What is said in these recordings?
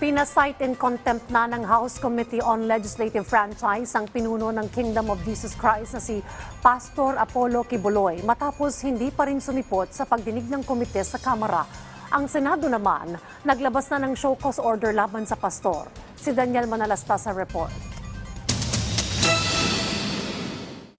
Pinasight in contempt na ng House Committee on Legislative Franchise ang pinuno ng Kingdom of Jesus Christ na si Pastor Apollo Kibuloy matapos hindi pa rin sumipot sa pagdinig ng komite sa Kamara. Ang Senado naman, naglabas na ng show cause order laban sa pastor. Si Daniel Manalasta sa report.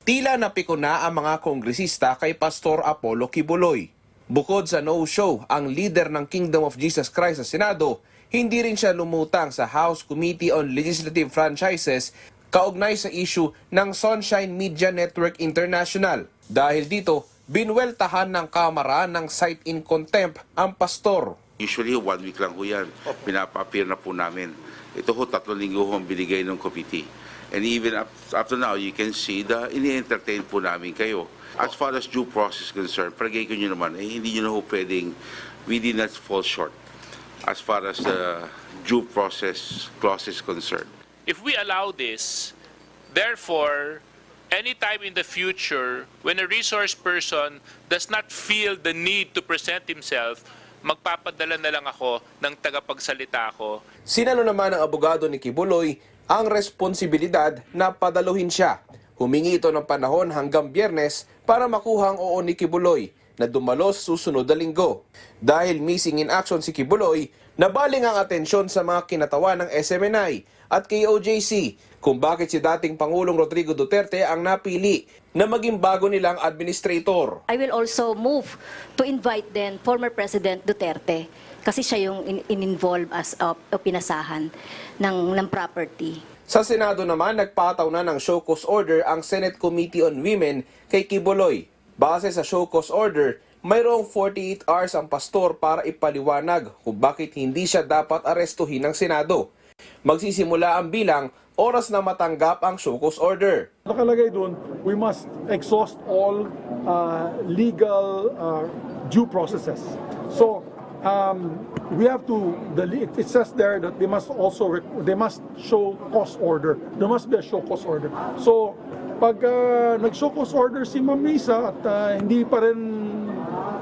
Tila napiko na ang mga kongresista kay Pastor Apollo Kibuloy. Bukod sa no-show, ang leader ng Kingdom of Jesus Christ sa Senado, hindi rin siya lumutang sa House Committee on Legislative Franchises kaugnay sa issue ng Sunshine Media Network International. Dahil dito, binweltahan ng Kamara ng cite in contempt ang pastor. Usually, one week lang ho yan. Pinapa-appear na po namin. Ito ho, tatlong linggo ho ang binigay ng committee. And even up, up to now, you can see the ini-entertain po namin kayo. As far as due process is concerned, palagay ko nyo naman, eh, hindi nyo na ho pwedeng, we did not fall short as far as the due process clause is concerned. if we allow this, therefore, anytime in the future, when a resource person does not feel the need to present himself, magpapadala na lang ako ng tagapagsalita ko Sinalo naman ng abogado ni Kibuloy ang responsibilidad na padaluhin siya. Humingi ito ng panahon hanggang biyernes para makuha ang oo ni Kibuloy na dumalo sa susunod na linggo. Dahil missing in action si Kibuloy, nabaling ang atensyon sa mga kinatawa ng SMNI at KOJC kung bakit si dating Pangulong Rodrigo Duterte ang napili na maging bago nilang administrator. I will also move to invite then former President Duterte kasi siya yung in- in-involve as uh, pinasahan ng, ng property. Sa Senado naman, nagpataw na ng show cause order ang Senate Committee on Women kay Kibuloy. Base sa show cause order, mayroong 48 hours ang pastor para ipaliwanag kung bakit hindi siya dapat arestuhin ng Senado. Magsisimula ang bilang oras na matanggap ang show cause order. Nakalagay doon, we must exhaust all uh, legal uh, due processes. So, um, we have to, the, it says there that they must also, they must show cause order. There must be a show cause order. So, pag uh, nag-show cause order si Ma'am Risa at uh, hindi pa rin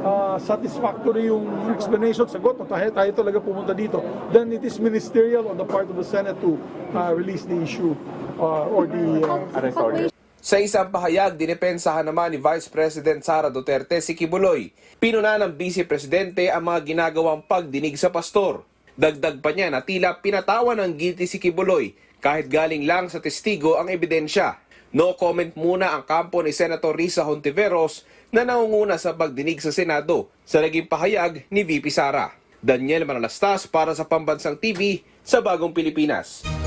uh, satisfactory yung explanation, sagot, na tayo, tayo talaga pumunta dito, then it is ministerial on the part of the Senate to uh, release the issue uh, or the uh, Sa isang pahayag, dinepensahan naman ni Vice President Sara Duterte si Kibuloy. Pinuna ng Vice Presidente ang mga ginagawang pagdinig sa pastor. Dagdag pa niya na tila pinatawan ng guilty si Kibuloy kahit galing lang sa testigo ang ebidensya. No comment muna ang kampo ni Senator Risa Hontiveros na nangunguna sa pagdinig sa Senado sa naging pahayag ni VP Sara. Daniel Manalastas para sa Pambansang TV sa Bagong Pilipinas.